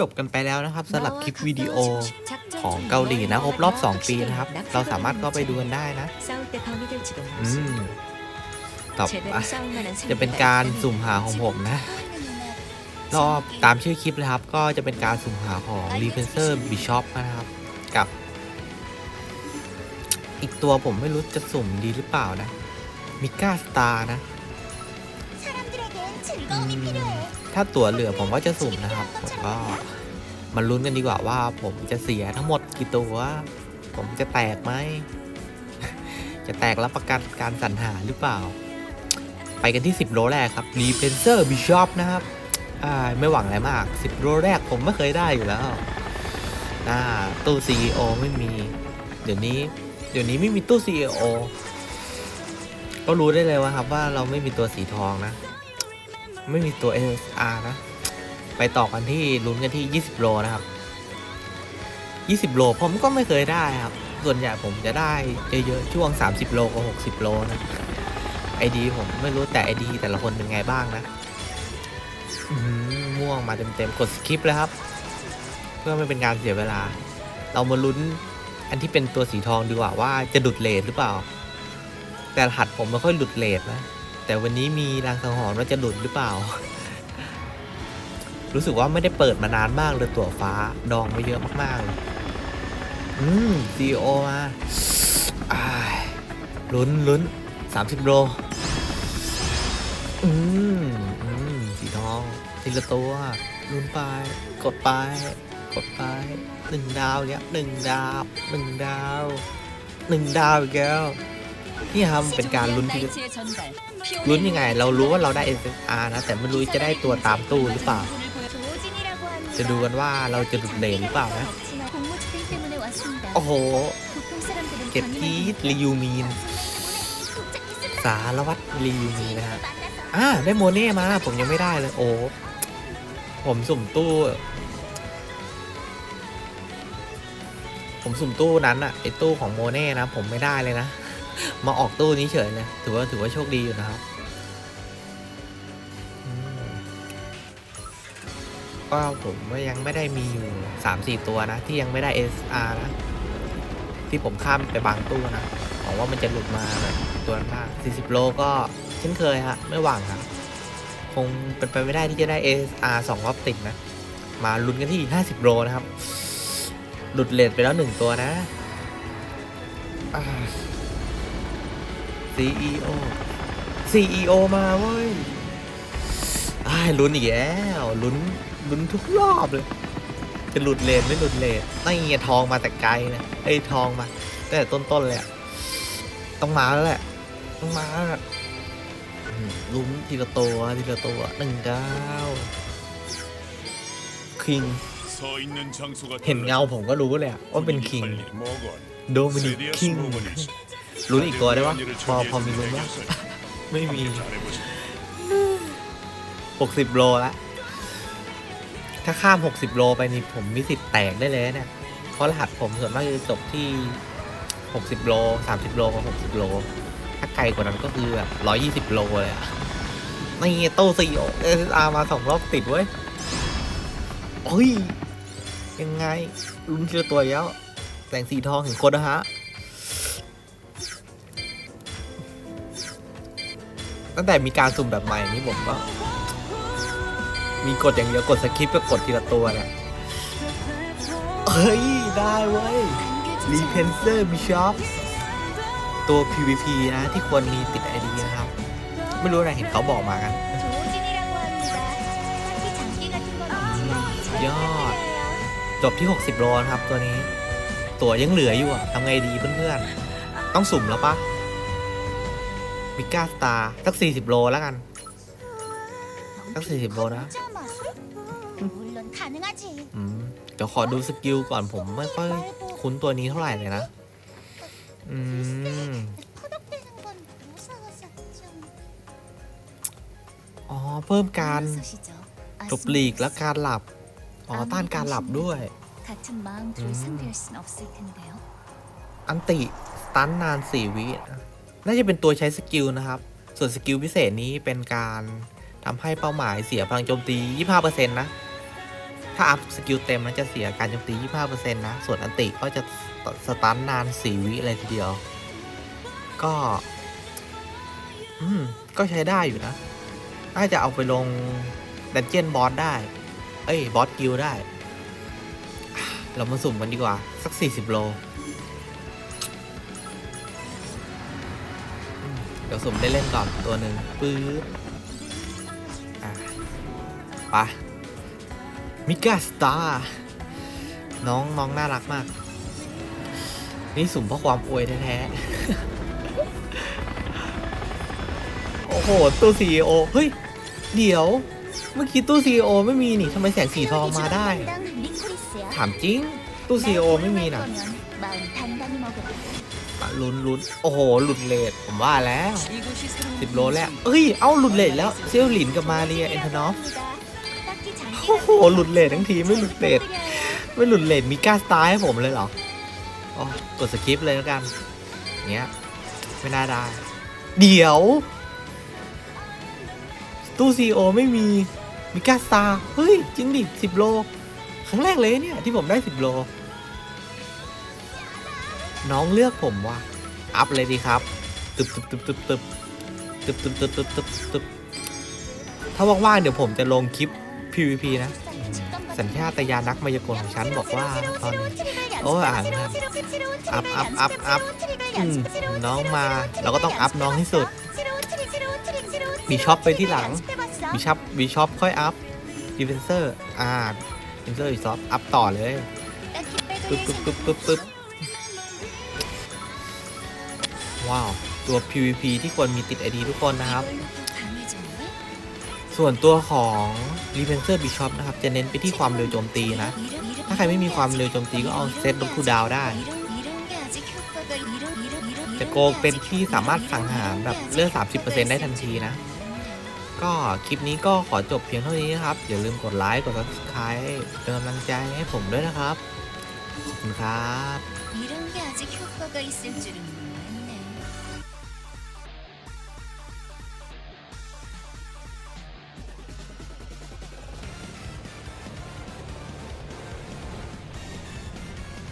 จบกันไปแล้วนะครับสำหรับคลิปวิดีโอของเกาหลีนะครบรอบ 2 ปีนะครับ เราสามารถเข้าไปดูกันได้นะอืมต่อไปจะเป็นการสุ่มหาของผมนะ รอบตามชื่อคลิปเลยครับ ก็จะเป็นการสุ่มหาของ r e p e n s e r Bishop นะครับ กับ อีกตัวผมไม่รู้จะสุ่มดีหรือเปล่านะมิก้าสตาร์นะ ถ้าตั๋วเหลือผมก็จะสุ่มนะครับ ผมก็มาลุ้นกันดีกว่าว่า ผมจะเสียทั้งหมดกี่ตัว ผมจะแตกไหม จะแตกรับประกันการสรรหาหรือเปล่า ไปกันที่ 10 โลแรกครับรีเพนเซอร์บิชอปนะครับไม่หวังอะไรมาก 10 โลแรกผมไม่เคยได้อยู่แล้วอ่าตู้ CEO ไม่มี เดี๋ยวนี้ เดี๋ยวนี้ไม่มีตู้ CEO ก็รู้ได้เลยว่าครับว่าเราไม่มีตัวสีทองนะ ไม่มีตัว SR นะ ไปต่อกันที่ลุ้นกันที่ 20 โลนะครับ 20 โลผมก็ไม่เคยได้ครับ ส่วนใหญ่ผมจะได้เยอะๆช่วง 30 โลกับ60 โลนะไอดีผมไม่รู้แต่ไอดีแต่ละคนเป็นไงบ้างนะม่วงมาเต็มๆ กดสคิปเลยครับ เพื่อไม่เป็นการเสียเวลา เรามาลุ้นอันที่เป็นตัวสีทองดีกว่าว่าจะดุดเลทหรือเปล่า แต่รหัสผมไม่ค่อยหลุดเลทนะ แต่วันนี้มีรางสังหรณ์ว่าจะหลุดหรือเปล่า รู้สึกว่าไม่ได้เปิดมานานมากเลยตัวฟ้าดองไปเยอะมากๆเลยอืมซีโอมาอ้ลุ้นลุ้นสามสิบโลอืมอืมสีทองทีละตัวลุ้นไป กดไป กดไปหนึ่งดาวเนี้ยหนึ่งดาวหนึ่งดาวหนึ่งดาวอีกแล้ว นี่ครับเป็นการลุ้นที่ลุ้นยังไง เรารู้ว่าเราได้ SSR นะ แต่ไม่รู้จะได้ตัวตามตู้หรือเปล่า จะดูกันว่าเราจะดุดเลนหรือเปล่านะ โอ้โห เก็บทีดรียูมีน สารวัตรรียูมีนนะฮะอ่าได้โมเน่มา ผมยังไม่ได้เลย โอ้ ผมสุ่มตู้ ผมสุ่มตู้นั้นอะไอตู้ของโมเน่นะ ผมไม่ได้เลยนะ มาออกตู้นี้เฉยเลยถือว่าถือว่าโชคดีอยู่นะครับ ก็ผมก็ยังไม่ได้มีอยู่สามสี่ตัวนะ ที่ยังไม่ได้ SR นะ ที่ผมข้ามไปบางตู้นะหวังว่ามันจะหลุดมาตัวนั้นบ้าง40 โลก็เช่นเคยฮะ ไม่หวังครับคงเป็นไปไม่ได้ที่จะได้ SR สองรอบติดนะ มาลุ้นกันที่ 50 โลนะครับ หลุดเลทไปแล้วหนึ่งตัวนะ CEO CEO มาเว้ยอ้ายลุ้นอีกแล้วลุ้นลุ้นทุกรอบเลย จะหลุดเลนไม่หลุดเลนไม่เงี้ยทองมาแต่ไกลเลยไอ้ยทองมาตั้งแต่ต้นๆเลยอะต้องมาแล้วแหละ ต้องมาแล้วล่ะอืมลุ้นทีละตัวทีละตัวหนึ่งเก้าคิง เห็นเงาผมก็รู้เลยอะว่าเป็นคิง โดมินิกคิง ลุ้นอีกตัวได้ปะพอพอมีลุ้นปะไม่มี60โลละถ้าข้าม60โลไปนี่ผมมีสิทธิ์แตกได้เลยเนี่ยเพราะรหัสผมส่วนมากจะจบที่60โล30โลกับ60โล ถ้าไกลกว่านั้นก็คือแบบ120โลเลยอะนี่โต้ซีโอเอสอาร์มาสองรอบติดเว้ยเฮ้ย ยังไงลุ้นทีละตัวอีกแล้วแสงสีทองเห็นคนนะฮะ ตั้งแต่มีการสุ่มแบบใหม่นี้ผมก็ มีกดอย่างเดียวกดสคริปต์ก็กดทีละตัวเนี่ยเฮ้ย ได้เว้ยรีเพนเซอร์บิชอปตัว PVP นะที่ควรมีติดไอดีนะครับ ไม่รู้อะไรเห็นเขาบอกมากันยอด จบที่ 60 โลนะครับตัวนี้ ตัวยังเหลืออยู่อะทำไงดีเพื่อนๆ ต้องสุ่มแล้วปะ มิก้าสตาร์สัก 40 โลแล้วกัน สัก 40 โลนะอืมเดี๋ยวขอดูสกิลก่อนผมไม่ค่อยคุ้นตัวนี้เท่าไหร่เลยนะ อืมอ๋อ เพิ่มการจบหลีกและการหลับ อ๋อ ต้านการหลับด้วยอันติสตันนาน 4 วิ น่าจะเป็นตัวใช้สกิลนะครับ ส่วนสกิลพิเศษนี้เป็นการทำให้เป้าหมายเสียพลังโจมตี 25%นะ ถ้าอัพสกิลเต็มมันจะเสียการโจมตี 25%นะ ส่วนอันติก็จะสตันนาน 4 วิเลยทีเดียว ก็ อืม ก็ใช้ได้อยู่นะ น่าจะเอาไปลงดันเจียนบอสได้ เอ้ย บอสกิลได้ เรามาสุ่มกันดีกว่า สัก 40 โล ดี๋ยวสุ่มได้เล่นก่อนตัวหนึ่งปื๊บอะมิกาสตาร์น้องน้องน่ารักมาก นี่สุ่มเพราะความอวยแท้ๆ โอ้โห ตู้ซีโอเฮ้ย เดี๋ยว เมื่อกี้ตู้ซีโอไม่มีนี่ทำไมแสงสีทองมาได้ ถามจริง ตู้ซีโอไม่มีน่ะ ลุ้นลุ้นโอ้โห หลุดเลทผมว่าแล้วสิบโลแล้วเอ้ย เอ้า หลุดเลทแล้วเซลหลินกับมาเรียเอนทนอฟโอ้โห หลุดเลททั้งทีไม่หลุดเลทไม่หลุดเลทมีกล้าสไตล์ให้ผมเลยเหรออ๋อกดสกิปเลยแล้วกัน เนี้ย ไม่น่าได้ เดี๋ยว ตู้ซีโอไม่มี มีกล้าสตาร์เฮ้ย จริงดิสิบโล ครั้งแรกเลยเนี่ย ที่ผมได้สิบโล น้องเลือกผมว่ะอัพเลยดีครับตึบตึบตึบตึบตึบตึบตึบตึบตึบตึบตึบถ้าว่างๆเดี๋ยวผมจะลงคลิป PVP นะ สัญชาตญาณนักมายากลของฉันบอกว่าตอนโอ้ยอ่านไม่ทันอัพอัพอัพอัพน้องมาเราก็ต้องอัพน้องที่สุด มีช็อปไปที่หลัง มีช็อปมีช็อปค่อยอัพดีเฟนเซอร์อ่าดีเฟนเซอร์อีกซอฟอัพต่อเลยปึ๊บปึ๊บปึ๊บปึ๊บ ว้าว ตัว PVP ที่ควรมีติด ID ทุกคนนะครับ ส่วนตัวของ r e v e n g e r Bishop นะครับ จะเน้นไปที่ความเร็วโจมตีนะ ถ้าใครไม่มีความเร็วโจมตีก็เอาเซตลบคูดาวได้ จะโกเป็นที่สามารถสังหารแบบเลือด30%ได้ทันทีนะ ก็คลิปนี้ก็ขอจบเพียงเท่านี้นะครับ อย่าลืมกดไลค์กด subscribe เป็นกำลังใจให้ผมด้วยนะครับขอบคุณครับ